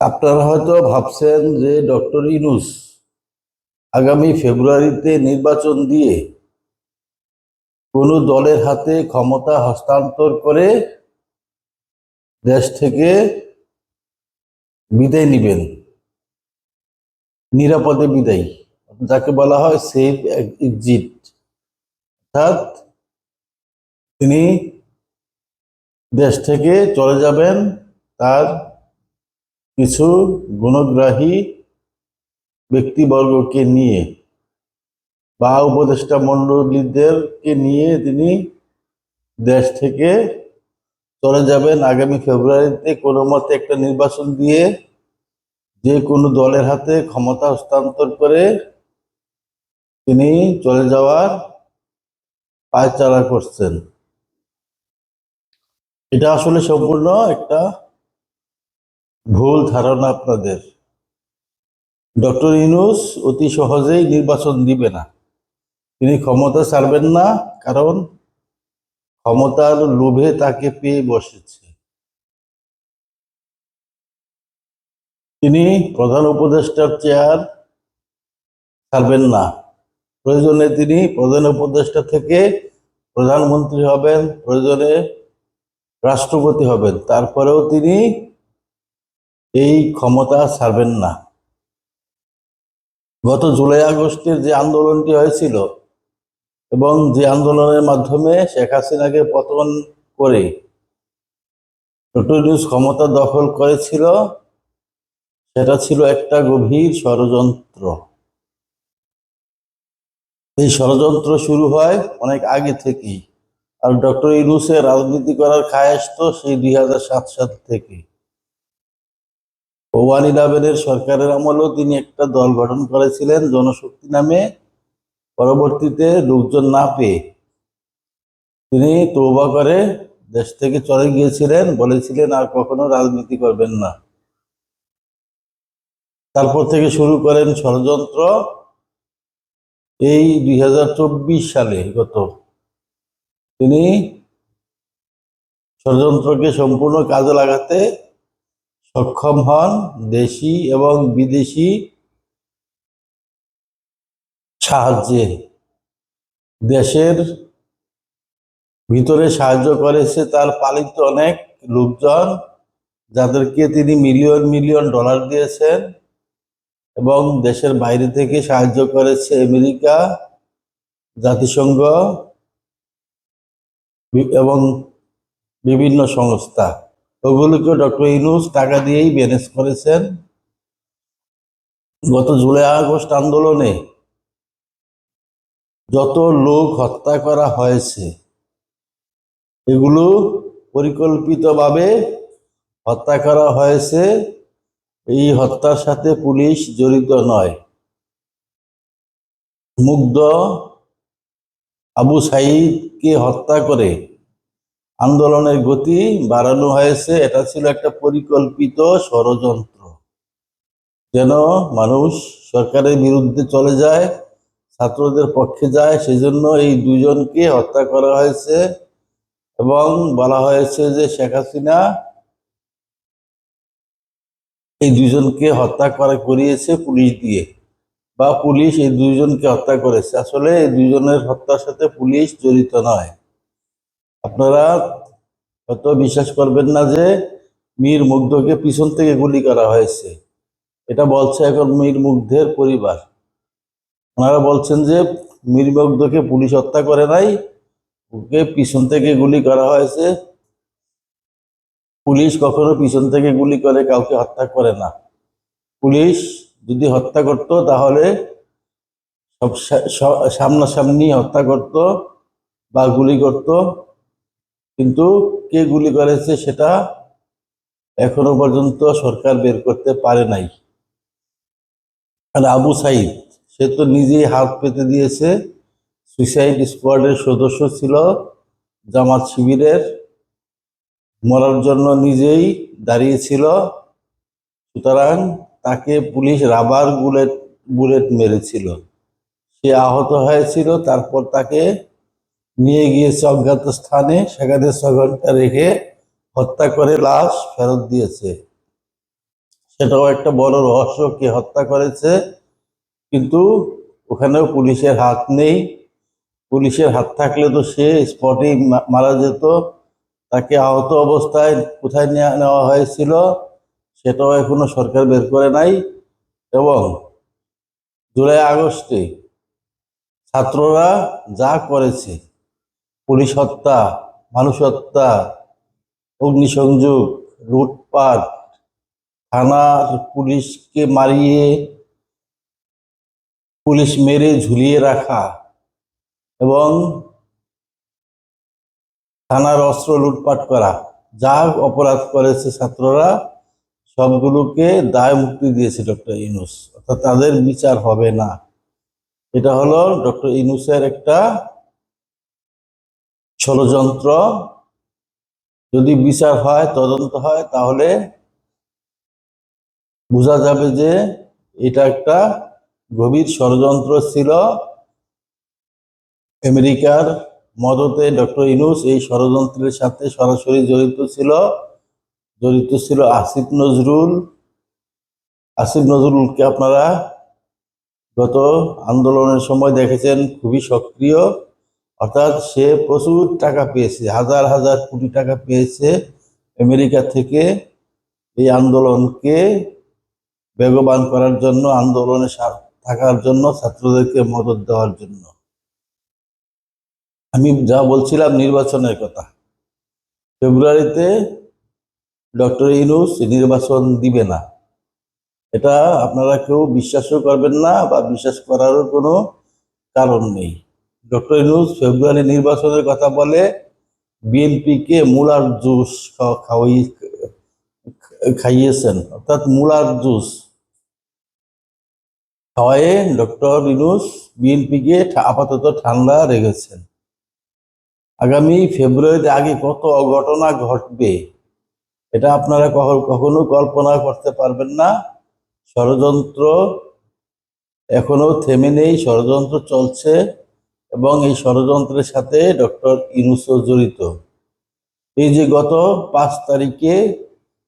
আপনারা হয়তো ভাবছেন যে ডক্টর ইনুস আগামী ফেব্রুয়ারিতে নির্বাচন দিয়ে কোনো দলের হাতে ক্ষমতা হস্তান্তর করে দেশ থেকে বিদায় নেবেন। নিরাপদে বিদায়। যাকে বলা হয় সেফ এক্সিট অর্থাৎ তিনি দেশ থেকে চলে যাবেন, তার কিছু গুণগ্রাহী ব্যক্তিবর্গকে নিয়ে বা উপদেষ্টা মণ্ডলীদেরকে নিয়ে তিনি দেশ থেকে চলে যাবেন। আগামী ফেব্রুয়ারিতে কোনো মতে একটা নির্বাচন দিয়ে যে কোনো দলের হাতে ক্ষমতা হস্তান্তর করে তিনি চলে যাওয়ার পায়চারা করছেন। এটা আসলে সম্পূর্ণ একটা ভুল ধারণা আপনাদের। ডক্টর ইনুস অতি সহজেই নির্বাচন দিবে না। তিনি ক্ষমতা ছাড়বেন না, কারণ ক্ষমতার লোভে তাকে পেয়ে বসেছে। তিনি প্রধান উপদেষ্টার চেয়ার ছাড়বেন না। প্রয়োজনে তিনি প্রধান উপদেষ্টা থেকে প্রধানমন্ত্রী হবেন, প্রয়োজনে রাষ্ট্রপতি হবেন। তারপরেও তিনি এই ক্ষমতা ছাড়বেন না। গত জুলাই আগস্টের যে আন্দোলনটি হয়েছিল এবং যে আন্দোলনের মাধ্যমে শেখ হাসিনাকে পতন করে ডক্টর ইউনুস ক্ষমতা দখল করেছিল, সেটা ছিল একটা গভীর ষড়যন্ত্র। এই ষড়যন্ত্র শুরু হয় অনেক আগে থেকেই। আর ডক্টর ইউনুসের রাজনীতি করার খায়াস তো সেই দুই সাত সাল থেকে। ওয়ান ইলেভেনের সরকারের আমলেও তিনি একটা দল গঠন করেছিলেন জনশক্তি নামে। পরবর্তীতে লোকজন না পেয়ে তিনি তৌবা করে দেশ থেকে চলে গিয়েছিলেন। বলেছিলেন, আর কখনো রাজনীতি করবেন না। তারপর থেকে শুরু করেন ষড়যন্ত্র। এই দুই হাজার চব্বিশ সালে গত তিনি ষড়যন্ত্রকে সম্পূর্ণ কাজে লাগাতে সক্ষম হন দেশি এবং বিদেশি সাহায্যে। দেশের ভিতরে সাহায্য করেছে তার পালিত অনেক লোকজন, যাদেরকে তিনি মিলিয়ন মিলিয়ন ডলার দিয়েছেন এবং দেশের বাইরে থেকে সাহায্য করেছে আমেরিকা, জাতিসংঘ এবং বিভিন্ন সংস্থা। ওগুলোকে ডক্টর ইনুস টাকা দিয়েই ম্যানেজ করেছেন। গত জুলাই আগস্ট আন্দোলনে যত লোক হত্যা করা হয়েছে, এগুলো পরিকল্পিতভাবে হত্যা করা হয়েছে। এই হত্যার সাথে পুলিশ জড়িত নয়। মুগ্ধ আবু সাইদকে হত্যা করে আন্দোলনের গতি বাড়ানো হয়েছে। এটা ছিল একটা পরিকল্পিত ষড়যন্ত্র। যেন মানুষ সরকারের বিরুদ্ধে চলে যায়, ছাত্রদের পক্ষে যায়, সেজন্য এই দুজনকে হত্যা করা হয়েছে এবং বলা হয়েছে যে শেখ হাসিনা এই দুজনকে হত্যা করা করিয়েছে পুলিশ দিয়ে বা পুলিশ এই দুজনকে হত্যা করেছে। আসলে এই দুজনের হত্যার সাথে পুলিশ জড়িত নয়। আপনারা হয়তো বিশ্বাস করবেন না যে মীর মুগ্ধকে পিছন থেকে গুলি করা হয়েছে। এটা বলছে এখন মীর মুগ্ধের পরিবার। ওনারা বলছেন যে মীর মুগ্ধকে পুলিশ হত্যা করে নাই, ওকে পিছন থেকে গুলি করা হয়েছে। পুলিশ কখনো পিছন থেকে গুলি করে কাউকে হত্যা করে না। পুলিশ যদি হত্যা করত তাহলে সব সামনাসামনি হত্যা করত বা গুলি করত। কিন্তু কে গুলি করেছে সেটা এখনও পর্যন্ত সরকার বের করতে পারে নাই। আর আবু সাইদ, সে তো নিজেই হাত পেতে দিয়েছে। সুইসাইড স্কোয়াডের সদস্য ছিল জামাত শিবিরের, মরার জন্য নিজেই দাঁড়িয়েছিল সুতরাং তাকে পুলিশ রাবার বুলেট বুলেট মেরেছিল। সে আহত হয়েছিল, তারপর তাকে নিয়ে গিয়েছে অজ্ঞাত স্থানে, সেখানে ছ ঘণ্টা রেখে হত্যা করে লাশ ফেরত দিয়েছে। সেটাও একটা বড় রহস্য কে হত্যা করেছে, কিন্তু ওখানেও পুলিশের হাত নেই। পুলিশের হাত থাকলে তো সে স্পটেই মারা যেত। তাকে আহত অবস্থায় কোথায় নেওয়া হয়েছিল, সেটাও এখনও সরকার বের করে নাই। এবং জুলাই আগস্টে ছাত্ররা যা করেছে পুলিশ হত্যা, মানুষ হত্যা, অগ্নিসংযোগ, লুটপাট, থানার পুলিশকে মারিয়ে পুলিশ মেরে ঝুলিয়ে রাখা এবং থানার অস্ত্র লুটপাট করা। যা অপরাধ করেছে ছাত্ররা, সবগুলোকে দায় মুক্তি দিয়েছে ডক্টর ইনুস অর্থাৎ তাদের বিচার হবে না। এটা হলো ডক্টর ইনুসের একটা ষড়যন্ত্র যদি বিচার হয়, তদন্ত হয়, তাহলে বোঝা যাবে যে এটা একটা গভীর ষড়যন্ত্র ছিল। আমেরিকার মদতে ডক্টর ইনুস এই ষড়যন্ত্রের সাথে সরাসরি জড়িত ছিল। জড়িত ছিল আসিফ নজরুল। আসিফ নজরুলকে আপনারা গত আন্দোলনের সময় দেখেছেন, খুবই সক্রিয়। অর্থাৎ সে প্রচুর টাকা পেয়েছে, হাজার হাজার কোটি টাকা পেয়েছে আমেরিকা থেকে এই আন্দোলনকে বেগবান করার জন্য, আন্দোলনে থাকার জন্য, ছাত্রদেরকে মদত দেওয়ার জন্য। আমি যা বলছিলাম নির্বাচনের কথা, ফেব্রুয়ারিতে ডক্টর ইনুস নির্বাচন দিবে না। এটা আপনারা কেউ বিশ্বাসও করবেন না বা বিশ্বাস করারও কোনো কারণ নেই। ডক্টর ইনুস ফেব্রুয়ারি নির্বাচনের কথা বলে বিএনপিকে মূলার জুস খাওয়া- খাওয়াই খাইয়েছেন। অর্থাৎ মূলার জুস খাওয়ায়ে ডক্টর ইনুস বিএনপিকে আপাতত ঠান্ডা রেখেছেন। আগামী ফেব্রুয়ারির আগে কত অঘটনা ঘটবে, এটা আপনারা কখ- কখনো কল্পনা করতে পারবেন না। ষড়যন্ত্র এখনও থেমে নেই, ষড়যন্ত্র চলছে। এবং এই ষড়যন্ত্রের সাথে ডক্টর ইনুসও জড়িত। এই যে গত পাঁচ তারিখে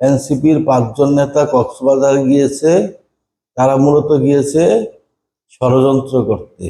এনসিপির পাঁচজন নেতা কক্সবাজার গিয়েছে, তারা মূলত গিয়েছে ষড়যন্ত্র করতে।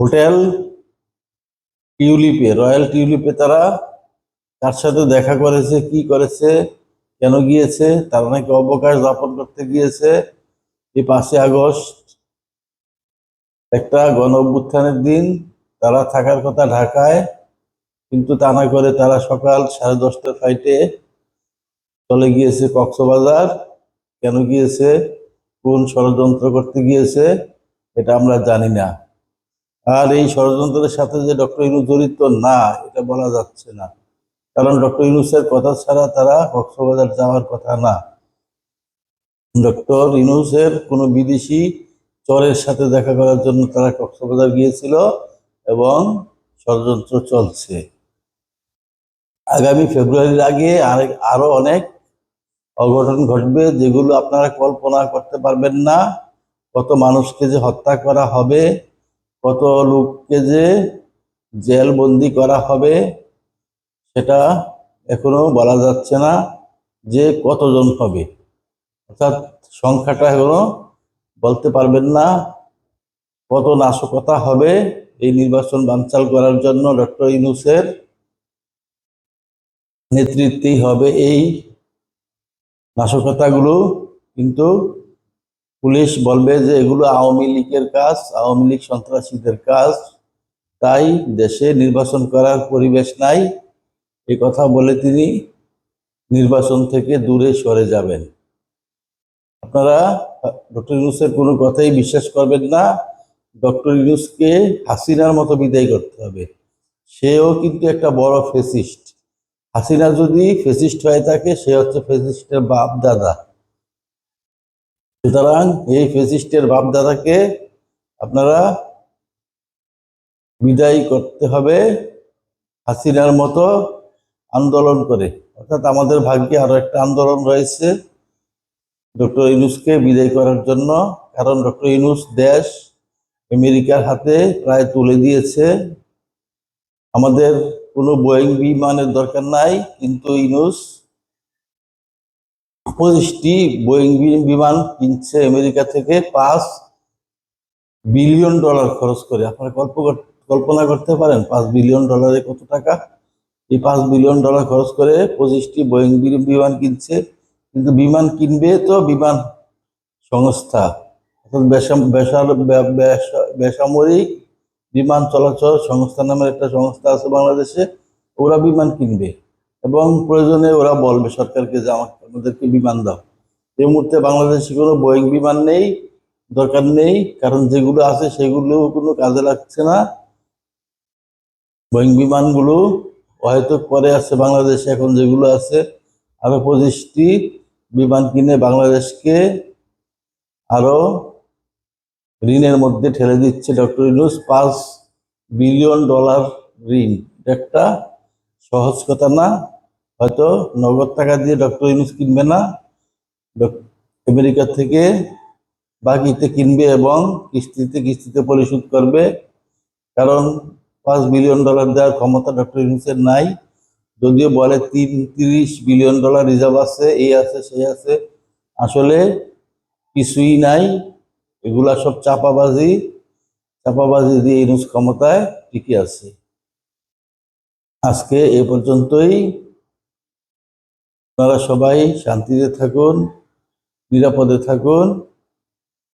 হোটেল টিউলিপে, রয়্যাল টিউলিপে তারা তার সাথে দেখা করেছে, কি করেছে, কেন গিয়েছে, তারা নাকি অবকাশ যাপন করতে গিয়েছে। এই পাঁচই আগস্ট একটা গণ অভ্যুত্থানের দিন, তারা থাকার কথা ঢাকায়, কিন্তু তা না করে তারা সকাল সাড়ে দশটার ফ্লাইটে চলে গিয়েছে কক্সবাজার। কেন গিয়েছে? কোন ষড়যন্ত্র করতে গিয়েছে? এটা আমরা জানি না। আর এই ষড়যন্ত্রের সাথে যে ডক্টর ইনু জড়িত না, এটা বলা যাচ্ছে না। কারণ ডক্টর ইনুসের কথা ছাড়া তারা কক্সবাজার যাওয়ার কথা না। ডক্টর ইনুসের কোনো বিদেশি চরের সাথে দেখা করার জন্য তারা কক্সবাজার গিয়েছিল এবং ষড়যন্ত্র চলছে। আগামী ফেব্রুয়ারির আগে আরেক আরও অনেক অঘটন ঘটবে যেগুলো আপনারা কল্পনা করতে পারবেন না। কত মানুষকে যে হত্যা করা হবে, কত লোককে যে জেলবন্দি করা হবে, সেটা এখনও বলা যাচ্ছে না যে কতজন হবে। অর্থাৎ সংখ্যাটা এখনও বলতে পারবেন না কত নাশকতা হবে এই নির্বাচন বানচাল করার জন্য ডক্টর ইনুসের নেতৃত্বেই হবে এই নাশকতাগুলো। কিন্তু পুলিশ বলবে যে এগুলো আওয়ামী লীগের কাজ, আওয়ামী লীগ সন্ত্রাসীদের কাজ। তাই দেশে নির্বাচন করার পরিবেশ নাই। এই কথা বলে তিনি নির্বাচন থেকে দূরে সরে যাবেন। আপনারা ডক্টর ইউনুসের কোনো কথাই বিশ্বাস করবেন না। ডক্টর ইউনুসকে হাসিনার মতো বিদায় করতে হবে। সেও কিন্তু একটা বড় ফেসিস্ট। হাসিনা যদি ফেসিস্ট হয়ে থাকে, সে হচ্ছে ফেসিস্টের বাপ দাদা সুতরাং এই ফেসিস্টের বাপ দাদাকে আপনারা বিদায় করতে হবে হাসিনার মতো আন্দোলন করে। অর্থাৎ আমাদের ভাগ্যে আরও একটা আন্দোলন রয়েছে। ডক্টর ইউনুসকে বিদায় করার জন্য, কারণ ডক্টর ইউনুস দেশ আমেরিকার হাতে প্রায় তুলে দিয়েছে। আমাদের কোনো বোয়িং বিমানের দরকার নাই, কিন্তু ইউনুস পঁচিশটি বোয়িং বিমান কিনছে আমেরিকা থেকে পাঁচ বিলিয়ন ডলার খরচ করে। আপনারা কল্প কল্পনা করতে পারেন, পাঁচ বিলিয়ন ডলারে কত টাকা? এই পাঁচ বিলিয়ন ডলার খরচ করে পঁচিশটি বোয়িং বিমান কিনছে কিন্তু বিমান কিনবে তো বিমান সংস্থা। অর্থাৎ বেসামরিক বিমান চলাচল সংস্থা নামের একটা সংস্থা আছে বাংলাদেশে, ওরা বিমান কিনবে। এবং প্রয়োজনে ওরা বলবে সরকারকে যে আমাদেরকে বিমান দাও। এই মুহূর্তে বাংলাদেশে কোনো বোয়িং বিমান নেই, দরকার নেই, কারণ যেগুলো আছে সেগুলো কোনো কাজে লাগছে না। বোয়িং বিমানগুলো হয়তো পরে আছে বাংলাদেশে, এখন যেগুলো আছে আরও পঁচিশটি। বিমান কিনে বাংলাদেশকে আরও ঋণের মধ্যে ঠেলে দিচ্ছে ডক্টর ইউনুস। পাঁচ বিলিয়ন ডলার ঋণ। একটা সহজ কথা না। হয়তো নগদ টাকা দিয়ে ডক্টর ইউনুস কিনবে না। আমেরিকা থেকে বাকিতে কিনবে এবং কিস্তিতে কিস্তিতে পরিশোধ করবে। কারণ পাঁচ বিলিয়ন ডলার দেওয়ার ক্ষমতা ডক্টর ইউনুসের নাই। যদিও বলে তিন তিরিশ বিলিয়ন ডলার রিজার্ভ আছে, এই আছে, সেই আছে, আসলে কিছুই নাই। এগুলা সব চাপাবাজি চাপাবাজি দিয়ে ইউনুস ক্ষমতায় টিকে আছে। আজকে এ পর্যন্তই। আপনারা সবাই শান্তিতে থাকুন, নিরাপদে থাকুন।